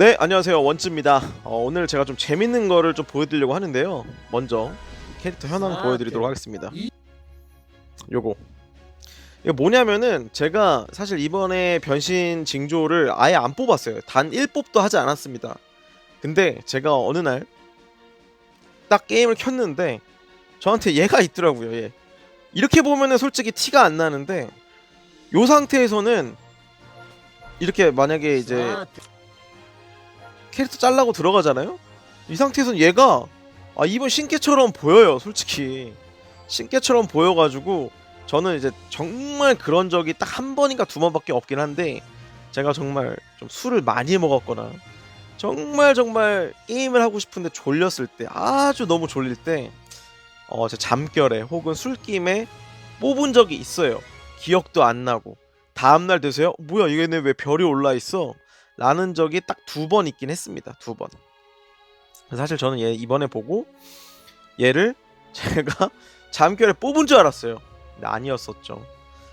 네, 안녕하세요. 원츠입니다. 어, 오늘 제가 좀 재밌는 거를 좀 보여드리려고 하는데요. 먼저 캐릭터 현황 아, 보여드리도록 네. 하겠습니다. 요거. 이거 뭐냐면은 제가 사실 이번에 변신 징조를 아예 안 뽑았어요. 단 1뽑도 하지 않았습니다. 근데 제가 어느 날 딱 게임을 켰는데 저한테 얘가 있더라고요. 얘. 이렇게 보면은 솔직히 티가 안 나는데 요 상태에서는 이렇게 만약에 이제 아, 캐릭터 잘라고 들어가잖아요? 이 상태에선 얘가 아 이번 신캐처럼 보여요 솔직히 신캐처럼 보여가지고 저는 이제 정말 그런 적이 딱 한 번인가 두 번밖에 없긴 한데 제가 정말 좀 술을 많이 먹었거나 정말 정말 게임을 하고 싶은데 졸렸을 때 아주 너무 졸릴 때 어, 제 잠결에 혹은 술김에 뽑은 적이 있어요 기억도 안 나고 다음날 되세요? 뭐야 얘네 왜 별이 올라 있어? 라는 적이 딱 두 번 있긴 했습니다. 두 번. 사실 저는 얘 이번에 보고 얘를 제가 잠결에 뽑은 줄 알았어요. 아니었었죠.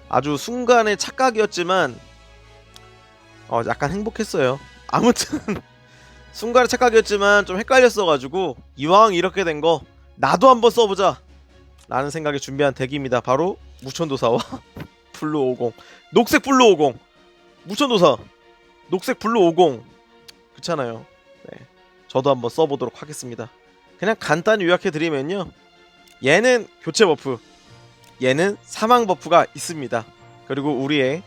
아주 순간의 착각이었지만 어 약간 행복했어요. 아무튼 순간의 착각이었지만 좀 헷갈렸어가지고 이왕 이렇게 된 거 나도 한번 써보자 라는 생각에 준비한 덱입니다. 바로 무천도사와 블루 50 녹색 블루 50 무천도사 녹색 블루 50 그렇잖아요. 네. 저도 한번 써보도록 하겠습니다. 그냥 간단히 요약해 드리면요. 얘는 교체 버프, 얘는 사망 버프가 있습니다. 그리고 우리의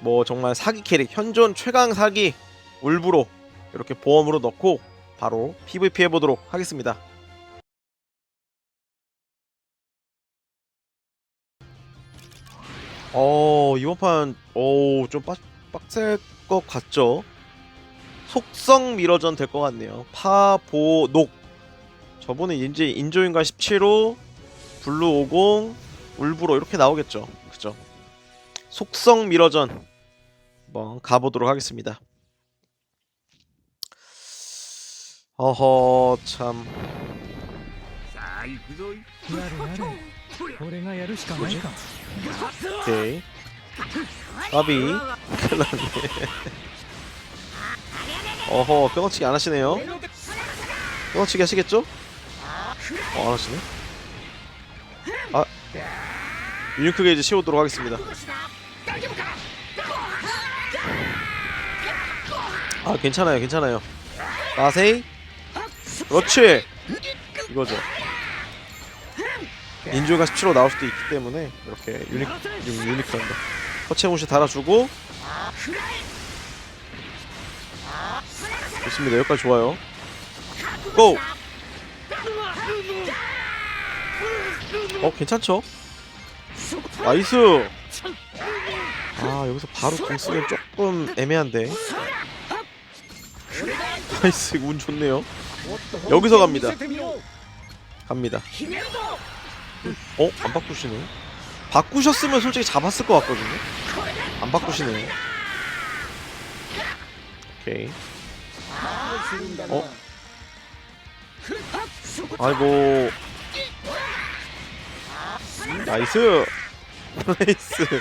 뭐 정말 사기 캐릭 현존 최강 사기 울브로 이렇게 보험으로 넣고 바로 PVP 해보도록 하겠습니다. 어 이번 판어좀 빡셀 것 같죠. 속성 미러전 될 것 같네요. 파, 보, 녹. 저번에 이제 인조인가 17호, 블루 50, 울브로 이렇게 나오겠죠. 그죠? 속성 미러전 한번 가보도록 하겠습니다. 어허 참. 오케이. 까비. 큰일 났네 어허 끊어치기 안 하시네요. 끊어치기 하시겠죠? 어, 안 하시네. 아 유니크 게이지 씌우도록 하겠습니다. 아 괜찮아요 괜찮아요. 마세이? 그렇지. 이거죠. 인조가 17호 나올 수도 있기 때문에 이렇게 유니, 유- 유니크한다 허채무시 달아주고. 좋습니다. 여기까지 좋아요. 고! 어 괜찮죠? 나이스! 아 여기서 바로 공 쓰면 조금 애매한데. 나이스 운 좋네요. 여기서 갑니다. 갑니다. 어? 안 바꾸시네 바꾸셨으면 솔직히 잡았을 것 같거든요. 안 바꾸시네 오케이. 어? 아이고. 나이스. 나이스.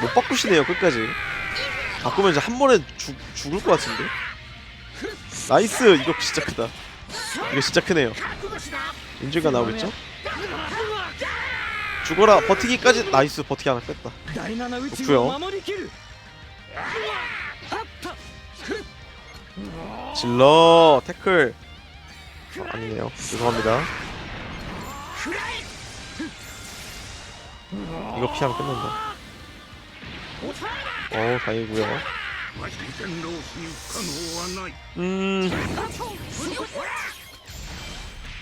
못 바꾸시네요 끝까지. 바꾸면 이제 한 번에 죽, 죽을 것 같은데? 나이스! 이거 진짜 크다. 이거 진짜 크네요 인질가 나오겠죠? 죽어라 버티기까지 나이스 버티기 하나 뺐다. 좋구요. 질러 태클. 어, 아니네요. 죄송합니다. 이거 피하면 끝난다 어 다행이구요. 음.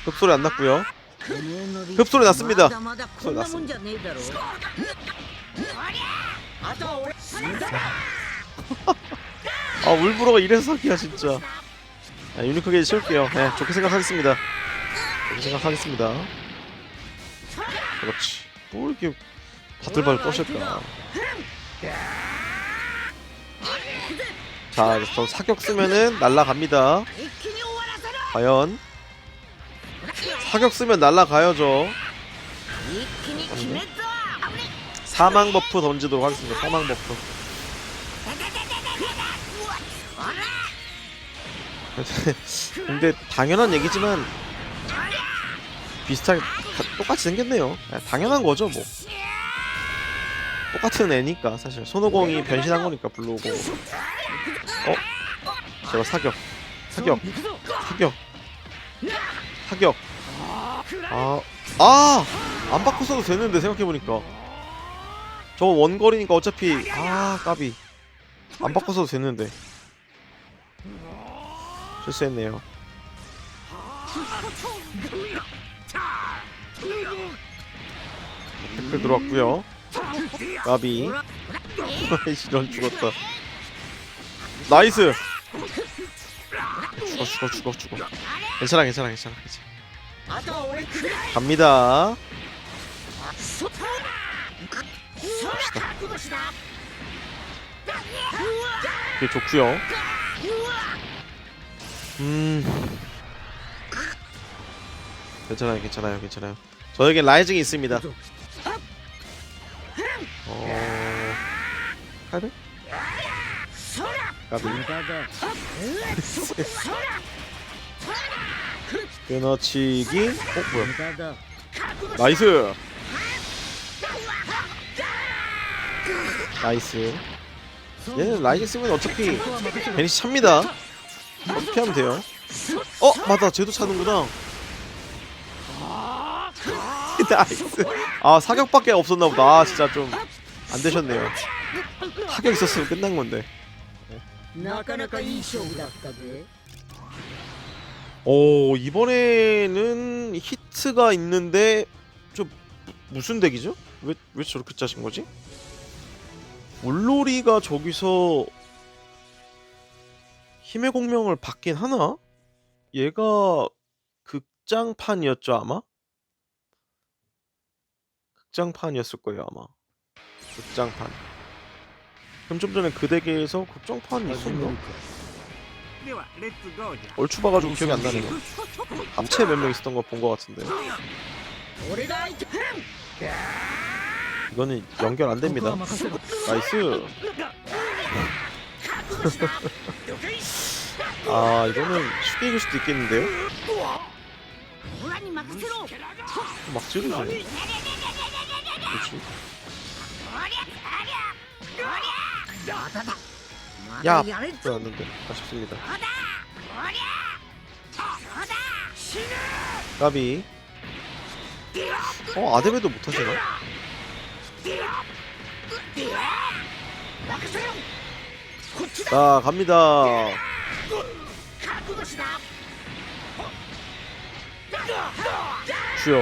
흡소리 안 났고요. 흡소리 났습니다. 흡소리 났습니다. 아 울브로가 이래서 사기야 진짜. 아, 유니크게 씌울게요. 네 좋게 생각하겠습니다. 좋게 생각하겠습니다. 그렇지. 뭐 이렇게 바들바들 떠실까. 자, 저 사격 쓰면은 날라갑니다. 과연 사격 쓰면 날라가요 저 사망 버프 던지도록 하겠습니다. 사망 버프. 근데 당연한 얘기지만 비슷하게 가, 똑같이 생겼네요. 아, 당연한 거죠 뭐. 똑같은 애니까 사실. 손오공이 변신한 거니까 블루오고 어? 제가 사격. 사격. 사격. 사격. 아, 아, 안 바꿨어도 되는데 생각해 보니까 저 원거리니까 어차피 아 까비 안 바꿨어도 되는데 실수했네요. 댓글 들어왔고요. 까비. 이런 죽었다. 나이스. 죽어 죽어 죽어 죽어. 괜찮아 괜찮아 괜찮아 괜찮아. 갑니다. 갑시다. 오케이 좋고요. 음. 괜찮아요 괜찮아요 괜찮아요. 저에게 라이징이 있습니다. 어. 800? 까비. 끊어치기. 어 뭐야? 나이스! 나이스. 얘는 라이징 쓰면 어차피 베니시 찹니다. 어떻게 하면 돼요? 어 맞아. 쟤도 차는구나. 나이스. 아 사격밖에 없었나보다. 아 진짜 좀 안되셨네요. 사격 있었으면 끝난건데. 오 이번에는 히트가 있는데 좀 무슨 덱이죠? 왜 왜 저렇게 짜신 거지? 물놀이가 저기서 힘의 공명을 받긴 하나? 얘가 극장판이었죠 아마? 극장판이었을 거예요 아마 극장판 그럼 좀 전에 그 덱에서 극장판이 있었나? 얼추 봐가지고 기억이 안 나네요. 암체 몇 명 있었던 거 본 거 같은데. 이거는 연결 안 됩니다. 나이스. 아 이거는 쉽게 이길 수도 있겠는데요? 막 찌르죠. 그렇지. 야! 들어왔는데. 아쉽습니다. 까비. 어 아데베도 못하시나? 자 갑니다. 주요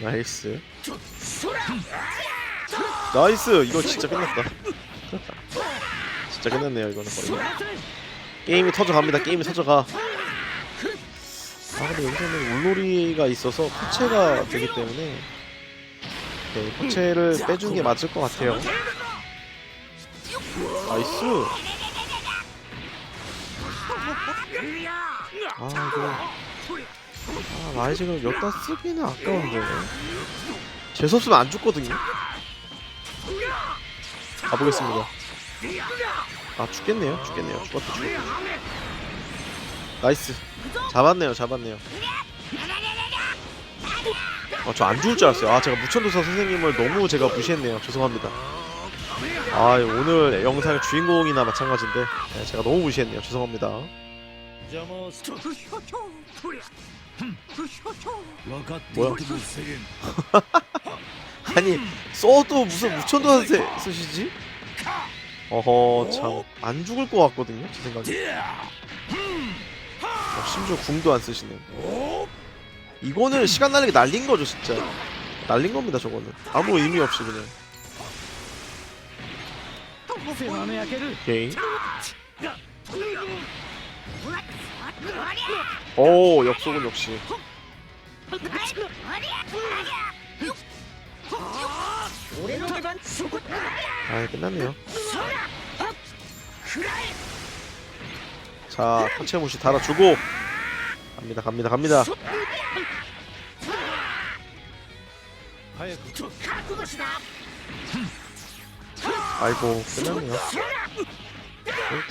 나이스 나이스! 이거 진짜 끝났다. 진짜 끝났네요 이거는 거의. 게임이 터져갑니다. 게임이 터져가. 아 근데 여기서는 물놀이가 있어서 포체가 되기 때문에 네, 포체를 빼주는 게 맞을 것 같아요. 나이스! 아 이거. 아 라이징을 여기다 쓰기는 아까운데. 재수 없으면 안 죽거든요 가보겠습니다. 아 죽겠네요, 죽겠네요, 죽었다, 죽었다. 나이스. 잡았네요, 잡았네요. 아, 저 안 죽을 줄 알았어요. 아, 제가 무천도사 선생님을 너무 제가 무시했네요. 죄송합니다. 아, 예, 오늘 영상의 주인공이나 마찬가지인데 네, 제가 너무 무시했네요. 죄송합니다. 뭐야? 아니 써도 무슨 무천도사 쓰시지? 어허 참 안 죽을 것 같거든요 제 생각에 어, 심지어 궁도 안 쓰시네 이거는 시간 날리게 날린 거죠 진짜. 날린 겁니다 저거는. 아무 의미 없이 그냥. 오케이. 오 역속은 역시. 어? 아 끝났네요. 자 터치무시 달아주고. 갑니다 갑니다 갑니다. 그 아이고 끝났네요.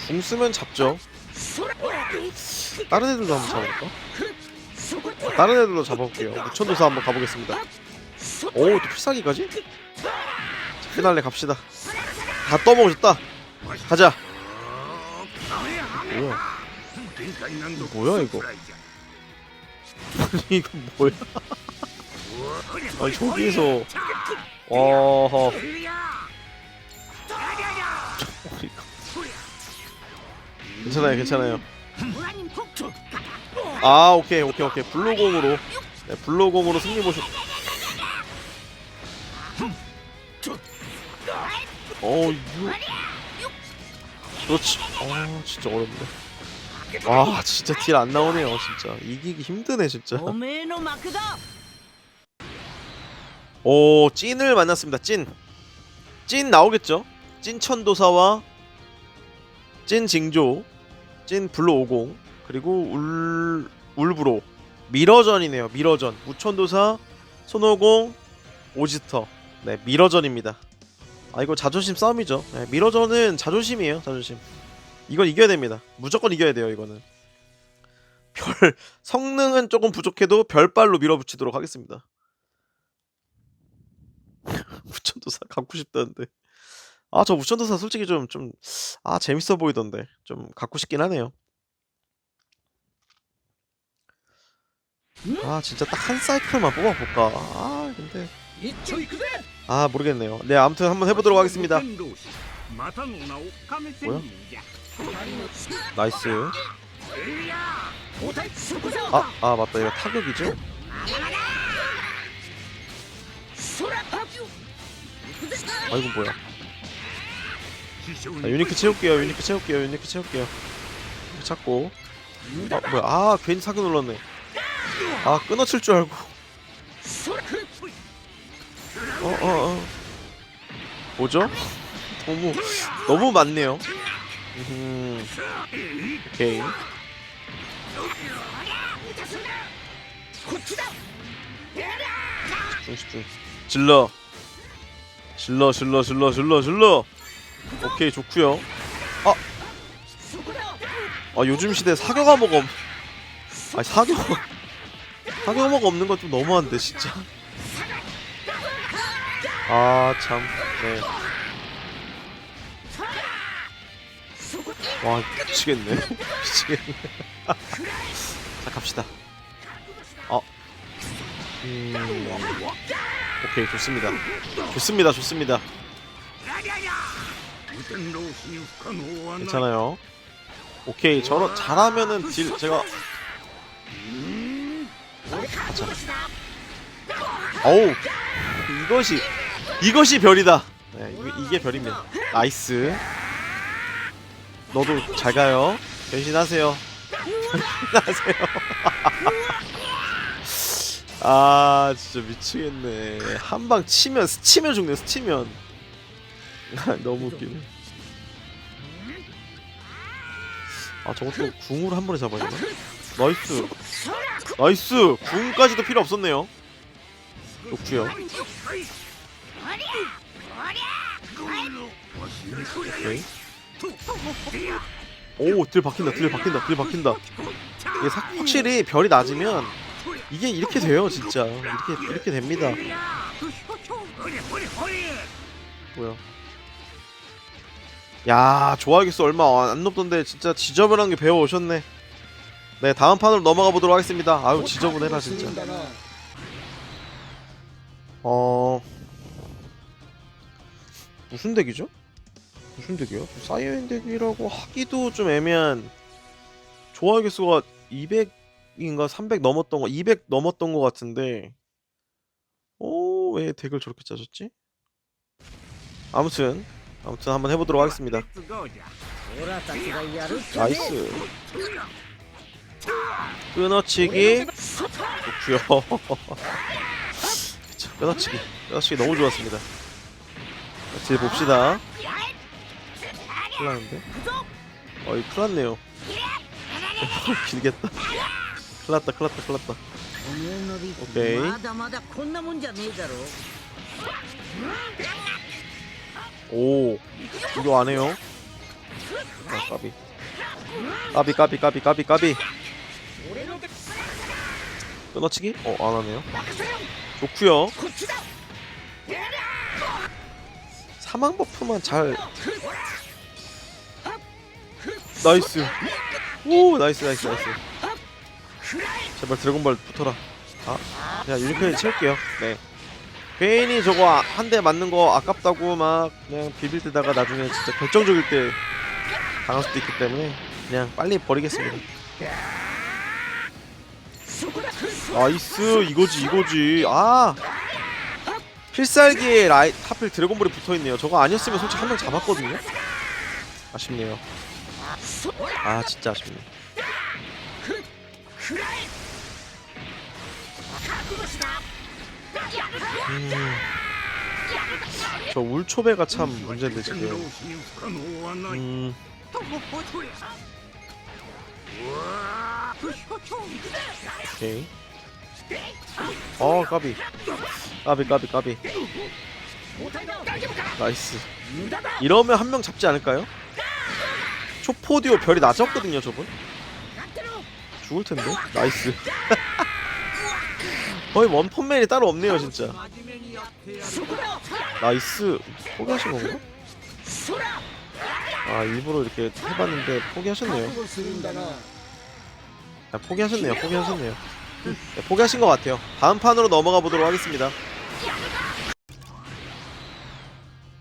궁 쓰면 잡죠. 다른 애들도 한번 잡아볼까? 아, 다른 애들도 잡아볼게요. 무천도사 한번 가보겠습니다. 오또 필살기까지? 피날레 갑시다. 다 떠먹어줬다. 가자. 뭐야? 뭐야 이거? 이거 뭐야? 아니 저기에서. 와허 괜찮아요 괜찮아요. 아 오케이 오케이 오케이. 블루공으로. 네, 블루공으로 승리 보셨 어, 이거. 그렇지. 아, 진짜 어렵네. 아, 진짜 딜 안 나오네요, 진짜. 이기기 힘드네, 진짜. 오, 찐을 만났습니다, 찐. 찐 나오겠죠? 찐 천도사와 찐 징조, 찐 블루오공, 그리고 울, 울브로. 미러전이네요, 미러전. 우천도사, 손오공, 오지터. 네, 미러전입니다. 아, 이거 자존심 싸움이죠. 네, 미러전은 자존심이에요, 자존심. 이건 이겨야 됩니다. 무조건 이겨야 돼요, 이거는. 별, 성능은 조금 부족해도 별발로 밀어붙이도록 하겠습니다. 무천도사 갖고 싶다는데. 아, 저 무천도사 솔직히 좀, 좀, 아, 재밌어 보이던데. 좀 갖고 싶긴 하네요. 아 진짜 딱 한 사이클만 뽑아볼까 아 근데 아 모르겠네요. 네 아무튼 한번 해보도록 하겠습니다. 뭐야? 나이스. 아, 아 맞다 이거 타격이죠? 아 이건 뭐야? 아, 유니크 채울게요. 유니크 채울게요. 유니크 채울게요. 찾고. 아 뭐야? 아 괜히 사격 눌렀네. 아 끊어칠 줄 알고. 어어어. 어, 어. 뭐죠? 너무 너무 많네요. 음. 오케이. 집중 집중. 질러. 질러 질러 질러 질러 질러. 오케이 좋구요. 아! 아 요즘 시대 사격 과목 없.. 아니 사격 사격 과목 없는 건 좀 너무한데 진짜. 아, 참. 네. 와, 미치겠네. 미치겠네. 자, 갑시다. 어. 음. 오케이, 좋습니다. 좋습니다, 좋습니다. 괜찮아요. 오케이, 저런 잘하면은 딜 제가 가자. 어우, 이것이 이것이 별이다. 네 이게, 이게 별입니다. 나이스. 너도 잘 가요. 변신하세요. 변신하세요. 아 진짜 미치겠네. 한 방 치면 스치면 죽네 스치면. 너무 웃기네. 아 저것도 궁으로 한 번에 잡아야 되나? 나이스 나이스 궁까지도 필요 없었네요 좋구요 오케이 오딜 박힌다 딜 박힌다 딜 박힌다. 이게 사, 확실히 별이 낮으면 이게 이렇게 돼요 진짜. 이렇게 이렇게 됩니다. 뭐야? 야 좋아하겠어. 얼마 안 높던데 진짜 지저분한 게 배워 오셨네. 네 다음 판으로 넘어가 보도록 하겠습니다. 아유 지저분해라 진짜. 어 무슨 덱이죠? 무슨 덱이요? 사이언 덱이라고 하기도 좀 애매한 조화 개수가 200인가 300 넘었던 거, 200 넘었던 거 같은데, 어, 오왜 덱을 저렇게 짜셨지? 아무튼, 아무튼 한번 해보도록 하겠습니다. 나이스. 끊어치기. 좋구요. 끊어치기. 끊어치기 너무 좋았습니다. 같이 봅시다. 풀났는데? 어이, 풀났네요. 길겠다. 큰났다, 큰났다, 큰났다. 오케이. 오, 이거 안 해요. 아, 까비. 까비, 까비, 까비, 까비, 까비. 끊어치기? 어, 안 하네요. 좋구요. 사망 버프만 잘 나이스. 오 나이스 나이스 나이스. 제발 드래곤볼 붙어라. 아, 그냥 유니클 채울게요. 네. 괜히 저거 아, 한대 맞는 거 아깝다고 막 그냥 비빌 때다가 나중에 진짜 결정적일 때 당할 수도 있기 때문에 그냥 빨리 버리겠습니다. 나이스 이거지 이거지. 아! 필살기에 라이, 하필 드래곤볼이 붙어있네요. 저거 아니었으면 솔직히 한 명 잡았거든요. 아쉽네요. 아 진짜 아쉽네 음. 저 울초배가 참 문제인데 지금. 음. 오케이. 어 까비. 까비 까비 까비. 나이스. 이러면 한 명 잡지 않을까요? 초포디오 별이 낮았거든요 저분. 죽을텐데. 나이스. 거의 원펀맨이 따로 없네요 진짜. 나이스. 포기하신 건가? 아 일부러 이렇게 해봤는데 포기하셨네요. 아, 포기하셨네요 포기하셨네요. 네, 포기하신 것 같아요. 다음 판으로 넘어가 보도록 하겠습니다.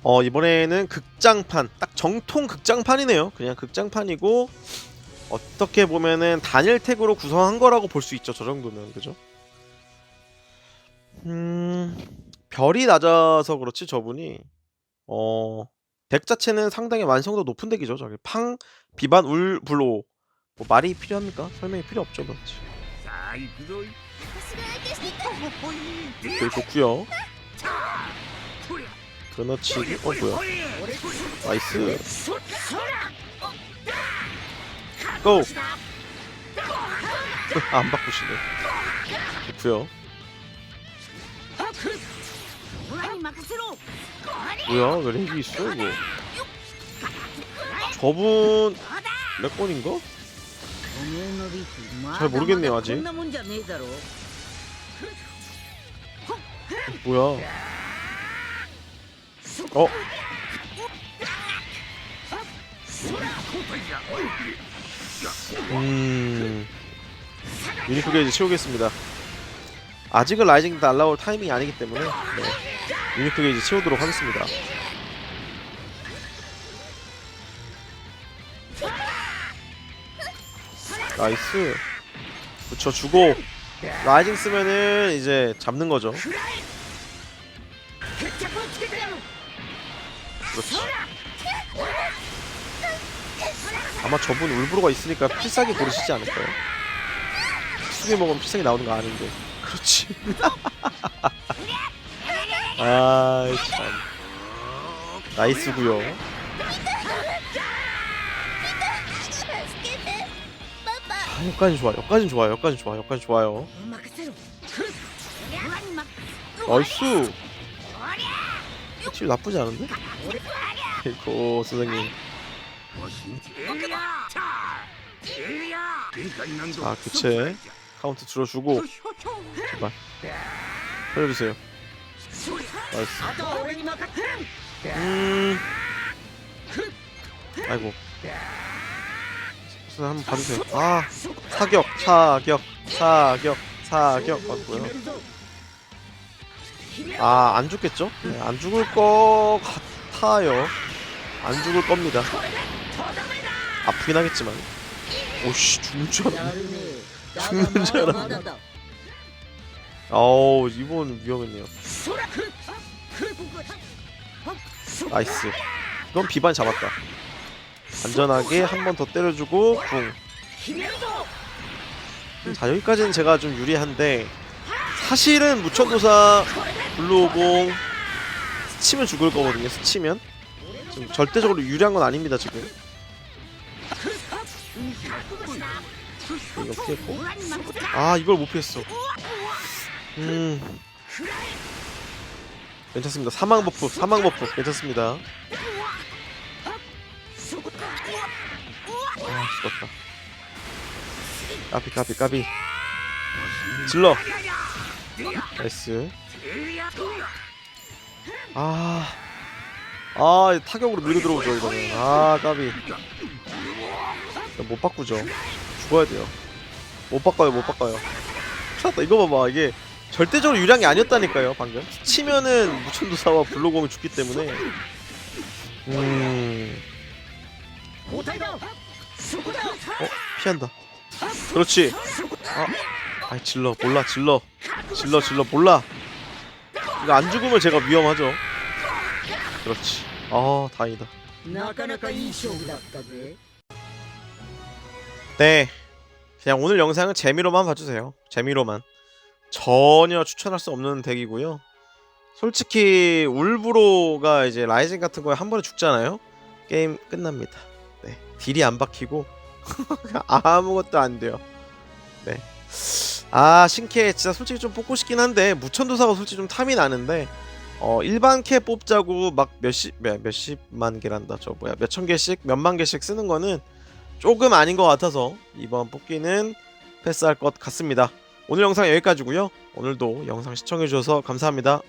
어 이번에는 극장판 딱 정통 극장판이네요. 그냥 극장판이고 어떻게 보면은 단일 택으로 구성한 거라고 볼 수 있죠 저 정도면. 그죠? 음 별이 낮아서 그렇지 저분이. 어 덱 자체는 상당히 완성도 높은 덱이죠. 저기 팡 비반 울 블로. 뭐 말이 필요합니까? 설명이 필요 없죠 그렇지 되게 좋구요 그나치 어 뭐야 나이스 고! 안 바꾸시네 좋구요 뭐야 왜 렉이 있어 이거 저분 렉본인가? 잘 모르겠네요 아직 뭐야 어? 음 유니크 게이지 채우겠습니다 아직은 라이징 날라올 타이밍이 아니기 때문에 네. 유니크 게이지 채우도록 하겠습니다 나이스. 붙여주고 라이징 쓰면은 이제 잡는 거죠. 그렇지. 아마 저분 울브로가 있으니까 필살기 고르시지 않을까요? 수비 먹으면 필살기 나오는 거 아는데. 그렇지. 아이 참. 나이스구요. 여기까지 좋아, 여기까지 좋아, 여기까지 좋아, 여기까지 좋아요. 얼쑤. 실 나쁘지 않은데? 이고 선생님. 아 교체. 카운트 들어주고. 제발. 살려주세요. 나이스. 음. 아이고. 저 한번 봐주세요. 아 사격 사격 사격 사격 맞고요. 아안 죽겠죠? 네, 안 죽을 것 같아요. 안 죽을 겁니다. 아프긴 하겠지만. 오씨 죽는 줄 알았네. 죽는 줄 알았네. 어우 이번 위험했네요. 나이스. 이건 비반 잡았다. 안전하게 한 번 더 때려주고 붕. 자 여기까지는 제가 좀 유리한데 사실은 무천도사 블루오봉 스치면 죽을 거거든요 스치면. 지금 절대적으로 유리한 건 아닙니다 지금. 이거 피했고. 아 이걸 못 피했어. 음. 괜찮습니다. 사망 버프 사망 버프. 괜찮습니다. 죽었다. 까비 까비 까비. 질러. 나이스. 아, 아 타격으로 밀어 들어오죠 이거는. 아 까비. 못 바꾸죠. 죽어야 돼요. 못 바꿔요 못 바꿔요. 찾았다. 이거 봐봐. 이게 절대적으로 유량이 아니었다니까요 방금. 치면은 무천도사와 블로공이 죽기 때문에. 음... 어? 피한다. 그렇지. 아, 아이 질러. 몰라 질러. 질러 질러. 몰라. 이거 안 죽으면 제가 위험하죠. 그렇지. 아 다행이다. 네. 그냥 오늘 영상은 재미로만 봐주세요. 재미로만. 전혀 추천할 수 없는 덱이고요. 솔직히 울브로가 이제 라이징 같은 거에 한 번에 죽잖아요. 게임 끝납니다. 네. 딜이 안 박히고 아무것도 안 돼요. 네. 아 신캐 진짜 솔직히 좀 뽑고 싶긴 한데 무천도사가 솔직히 좀 탐이 나는데 어 일반 캐 뽑자고 막 몇십 몇, 몇십만 개란다 저 뭐야 몇천 개씩 몇만 개씩 쓰는 거는 조금 아닌 것 같아서 이번 뽑기는 패스할 것 같습니다. 오늘 영상 여기까지고요. 오늘도 영상 시청해주셔서 감사합니다.